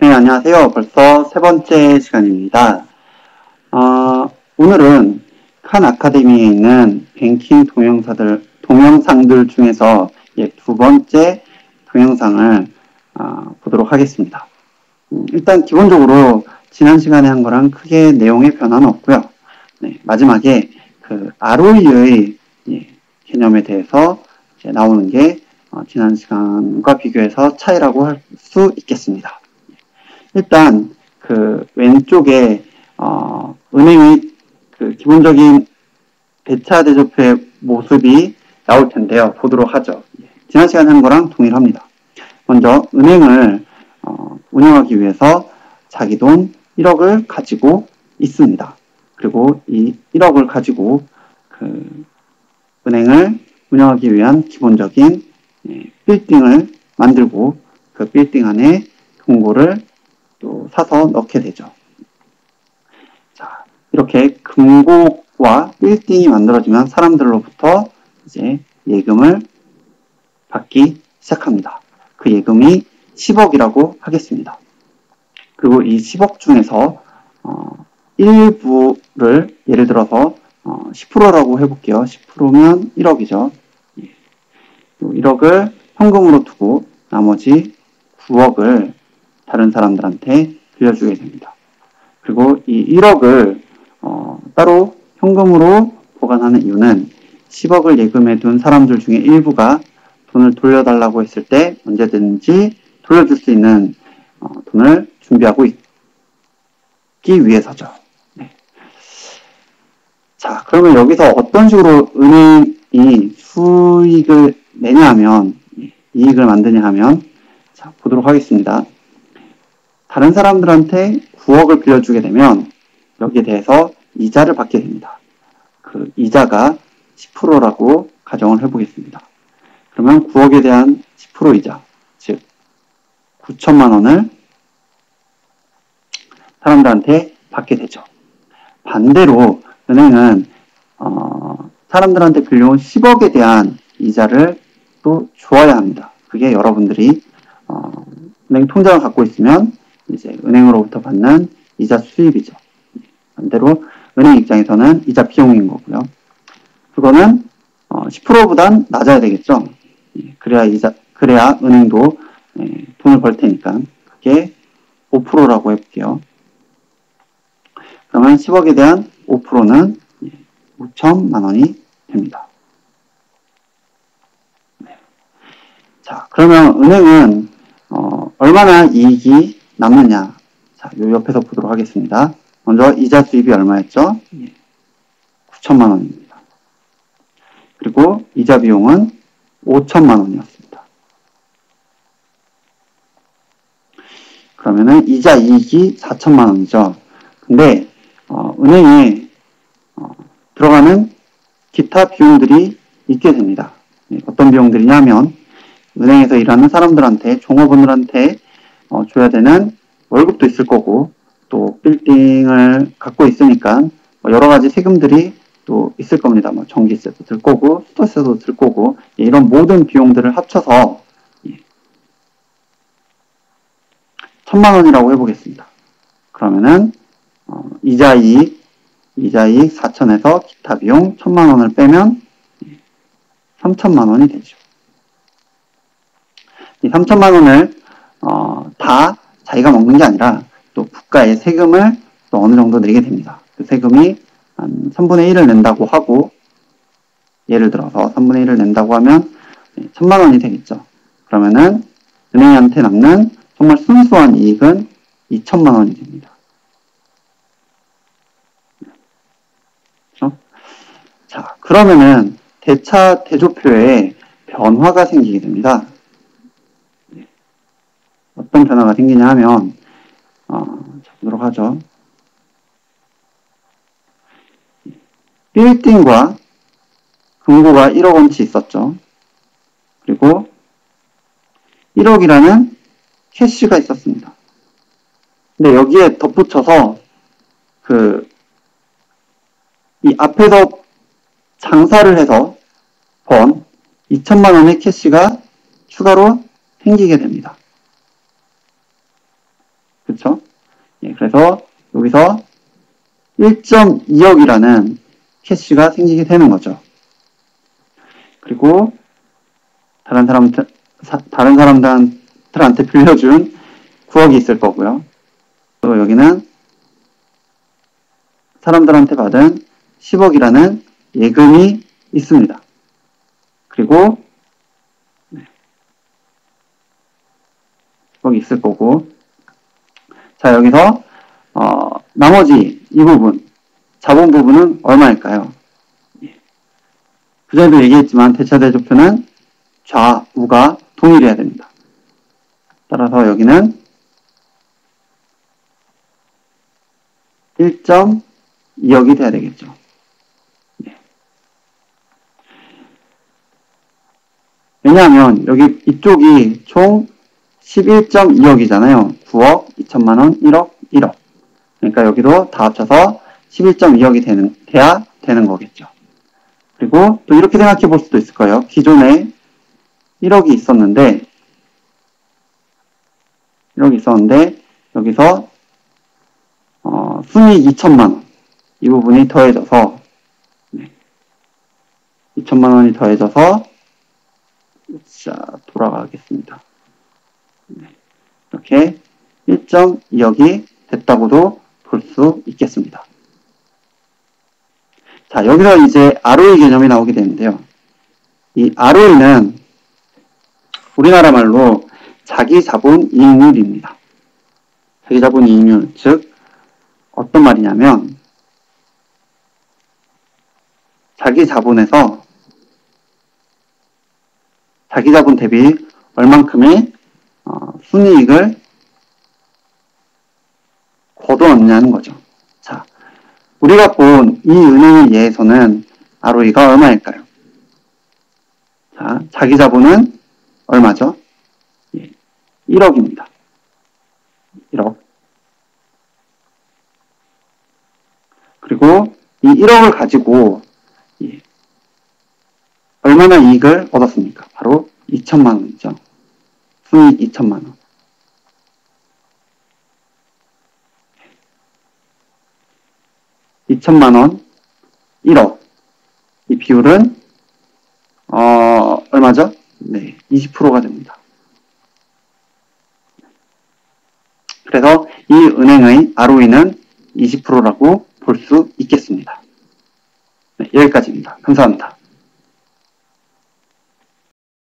네, 안녕하세요. 벌써 세 번째 시간입니다. 어, 오늘은 칸 아카데미에 있는 뱅킹 동영상들, 동영상들 중에서 예, 두 번째 동영상을 어, 보도록 하겠습니다. 음, 일단 기본적으로 지난 시간에 한 거랑 크게 내용의 변화는 없고요. 네, 마지막에 그 ROE의 예, 개념에 대해서 나오는 게 어, 지난 시간과 비교해서 차이라고 할 수 있겠습니다. 일단 그 왼쪽에 어, 은행의 그 기본적인 대차 대조표의 모습이 나올 텐데요. 보도록 하죠. 지난 시간에 한 거랑 동일합니다. 먼저 은행을 어, 운영하기 위해서 자기 돈 1억을 가지고 있습니다. 그리고 이 1억을 가지고 그 은행을 운영하기 위한 기본적인 예, 빌딩을 만들고 그 빌딩 안에 동고를 또 사서 넣게 되죠. 자, 이렇게 금고와 빌딩이 만들어지면 사람들로부터 이제 예금을 받기 시작합니다. 그 예금이 10억이라고 하겠습니다. 그리고 이 10억 중에서 어, 일부를 예를 들어서 어, 10%라고 해볼게요. 10%면 1억이죠. 1억을 현금으로 두고 나머지 9억을 다른 사람들한테 빌려주게 됩니다. 그리고 이 1억을 어, 따로 현금으로 보관하는 이유는 10억을 예금해 둔 사람들 중에 일부가 돈을 돌려달라고 했을 때 언제든지 돌려줄 수 있는 어, 돈을 준비하고 있기 위해서죠. 네. 자, 그러면 여기서 어떤 식으로 은행이 수익을 내냐 하면 이익을 만드냐 하면 자, 보도록 하겠습니다. 다른 사람들한테 9억을 빌려주게 되면 여기에 대해서 이자를 받게 됩니다. 그 이자가 10%라고 가정을 해보겠습니다. 그러면 9억에 대한 10% 이자, 즉 9천만 원을 사람들한테 받게 되죠. 반대로 은행은 어, 사람들한테 빌려온 10억에 대한 이자를 또 주어야 합니다. 그게 여러분들이 어, 은행 통장을 갖고 있으면 이제 은행으로부터 받는 이자 수입이죠. 반대로 은행 입장에서는 이자 비용인 거고요. 그거는 어, 10%보단 낮아야 되겠죠. 예, 그래야 이자 그래야 은행도 예, 돈을 벌 테니까 그게 5%라고 해볼게요. 그러면 10억에 대한 5%는 5천만 원이 됩니다. 자, 그러면 은행은 어, 얼마나 이익이 남느냐? 자, 요 옆에서 보도록 하겠습니다. 먼저 이자 수입이 얼마였죠? 9천만 원입니다. 그리고 이자 비용은 5천만 원이었습니다. 그러면은 이자 이익이 4천만 원이죠. 근데 어, 은행에 어, 들어가는 기타 비용들이 있게 됩니다. 네, 어떤 비용들이냐면 은행에서 일하는 사람들한테 종업원들한테 어, 줘야 되는 월급도 있을 거고 또 빌딩을 갖고 있으니까 뭐 여러 가지 세금들이 또 있을 겁니다. 뭐 전기세도 들 거고 수도세도 들 거고 예, 이런 모든 비용들을 합쳐서 예, 천만 원이라고 해보겠습니다. 그러면은 어, 이자 이익 이자 이익 4천에서 기타 비용 천만 원을 빼면 3천만 예, 원이 되죠. 이 3천만 원을 어, 다 자기가 먹는 게 아니라 또 국가에 세금을 또 어느 정도 내게 됩니다. 그 세금이 한 3분의 1을 낸다고 하고 예를 들어서 3분의 1을 낸다고 하면 1천만 원이 되겠죠. 그러면은 은행한테 남는 정말 순수한 이익은 2천만 원이 됩니다. 그렇죠? 자, 그러면은 대차 대조표에 변화가 생기게 됩니다. 어떤 변화가 생기냐 하면 어, 보도록 하죠. 빌딩과 금고가 1억 원치 있었죠. 그리고 1억이라는 캐시가 있었습니다. 근데 여기에 덧붙여서 그 이 앞에서 장사를 해서 번 2천만 원의 캐시가 추가로 생기게 됩니다. 그렇죠? 예, 그래서 여기서 1.2억이라는 캐시가 생기게 되는 거죠. 그리고 다른 사람 다른 사람들한테 빌려준 9억이 있을 거고요. 또 여기는 사람들한테 받은 10억이라는 예금이 있습니다. 그리고 10억이 있을 거고 자 여기서 어, 나머지 이 부분 자본 부분은 얼마일까요? 그 전에도 얘기했지만 대차 대조표는 좌우가 동일해야 됩니다. 따라서 여기는 1.2억이 돼야 되겠죠. 네. 왜냐하면 여기 이쪽이 총 11.2억이잖아요. 9억, 2천만 원, 1억, 1억. 그러니까 여기도 다 합쳐서 11.2억이 되는, 돼야 되는 거겠죠. 그리고 또 이렇게 생각해 볼 수도 있을 거예요. 기존에 1억이 있었는데 1억이 있었는데 여기서 어, 순위 2천만 원. 이 부분이 더해져서 네. 2천만 원이 더해져서 자 돌아가겠습니다. 네. 이렇게 1.2억이 됐다고도 볼 수 있겠습니다. 자, 여기서 이제 ROE 개념이 나오게 되는데요. 이 ROE는 우리나라 말로 자기 자본 이익률입니다. 자기 자본 이익률, 즉 어떤 말이냐면 자기 자본에서 자기 자본 대비 얼만큼의 어, 순이익을 거둬넣냐는 거죠. 우리가 본 이 은행의 예에서는 ROE가 얼마일까요? 자, 자기 자본은 얼마죠? 예, 1억입니다. 1억. 그리고 이 1억을 가지고 예, 얼마나 이익을 얻었습니까? 바로 2천만 원이죠. 수익 2천만 원. 2천만 원, 1억. 이 비율은 어, 얼마죠? 네, 20%가 됩니다. 그래서 이 은행의 ROE는 20%라고 볼 수 있겠습니다. 네, 여기까지입니다. 감사합니다.